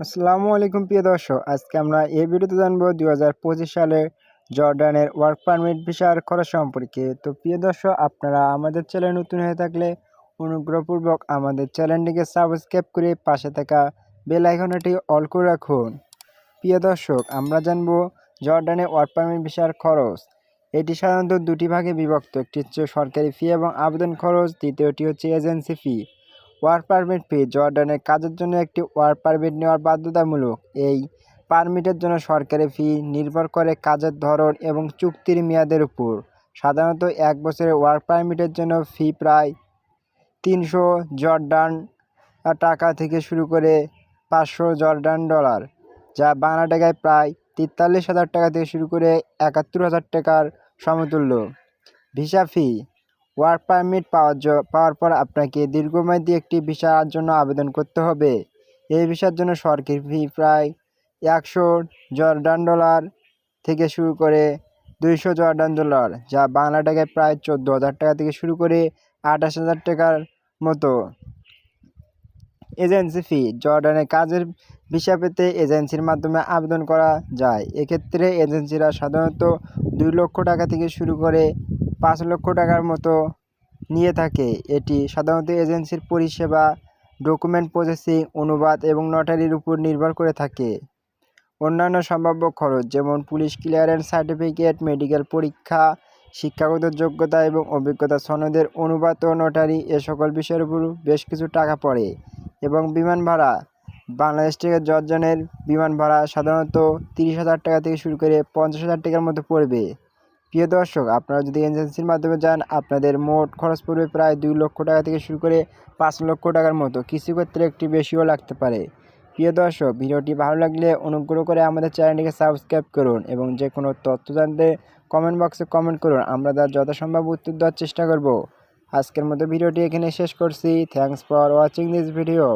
আসসালামু আলাইকুম প্রিয় দর্শক, আজকে আমরা এই ভিডিওতে জানব দুই হাজার পঁচিশ সালে জর্ডানের ওয়ার্ক পারমিট ভিসার খরচ সম্পর্কে। তো প্রিয় দর্শক, আপনারা আমাদের চ্যানেল নতুন হয়ে থাকলে অনুগ্রহপূর্বক আমাদের চ্যানেলটিকে সাবস্ক্রাইব করে পাশে থাকা বেল আইকনটি অল করে রাখুন। প্রিয় দর্শক, আমরা জানব জর্ডানের ওয়ার্ক পারমিট ভিসার খরচ। এটি সাধারণত দুটি ভাগে বিভক্ত, একটি হচ্ছে সরকারি ফি এবং আবেদন খরচ, দ্বিতীয়টি হচ্ছে agency fee. Work permit fee জর্ডানের কাজের জন্য একটি ওয়ার্ক পারমিট নেওয়ার বাধ্যতামূলক। এই পারমিটের জন্য সরকারি ফি নির্ভর করে কাজের ধরন এবং চুক্তির মেয়াদের উপর। সাধারণত এক বছরের ওয়ার্ক পারমিটের জন্য ফি প্রায় তিনশো জর্ডান টাকা থেকে শুরু করে পাঁচশো জর্ডান ডলার, যা বাংলা টাকায় প্রায় তেতাল্লিশ হাজার টাকা থেকে শুরু করে একাত্তর হাজার টাকার সমতুল্য। ভিসা ফি ওয়ার্ক পারমিট পাওয়ার পাওয়ার পর আপনাকে দীর্ঘমেয়াদী একটি ভিসার জন্য আবেদন করতে হবে। এই ভিসার জন্য সরকারি ফি প্রায় একশো জর্ডান ডলার থেকে শুরু করে দুইশো জর্ডান ডলার, যা বাংলা টাকায় প্রায় চোদ্দ হাজার টাকা থেকে শুরু করে আঠাশ হাজার টাকার মতো। এজেন্সি ফি জর্ডানের কাজের ভিসা পেতে এজেন্সির মাধ্যমে আবেদন করা যায়। এক্ষেত্রে এজেন্সিরা সাধারণত দুই লক্ষ টাকা থেকে শুরু করে পাঁচ লক্ষ টাকার মতো নিয়ে থাকে। এটি সাধারণত এজেন্সির পরিষেবা, ডকুমেন্ট প্রসেসিং, অনুবাদ এবং নটারির উপর নির্ভর করে থাকে। অন্যান্য সম্ভাব্য খরচ যেমন পুলিশ ক্লিয়ারেন্স সার্টিফিকেট, মেডিকেল পরীক্ষা, শিক্ষাগত যোগ্যতা এবং অভিজ্ঞতা সনদের অনুবাদ ও নটারি এ সকল বিষয়ের উপর বেশ কিছু টাকা পড়ে এবং বিমান ভাড়া। বাংলাদেশ থেকে জর্জনের বিমান ভাড়া সাধারণত তিরিশ হাজার টাকা থেকে শুরু করে পঞ্চাশ হাজার টাকার মতো পড়বে। প্রিয় দর্শক, আপনারা যদি এজেন্সির মাধ্যমে যান, আপনাদের মোট খরচ পড়বে প্রায় দুই লক্ষ টাকা থেকে শুরু করে পাঁচ লক্ষ টাকার মতো। কিছু ক্ষেত্রে একটি বেশিও লাগতে পারে। প্রিয় দর্শক, ভিডিওটি ভালো লাগলে অনুগ্রহ করে আমাদের চ্যানেলটিকে সাবস্ক্রাইব করুন এবং যে কোনো তথ্য জানতে কমেন্ট বক্সে কমেন্ট করুন। আমরা তার যথাসম্ভব উত্তর দেওয়ার চেষ্টা করব। আজকের মতো ভিডিওটি এখানে শেষ করছি। Thanks for watching this video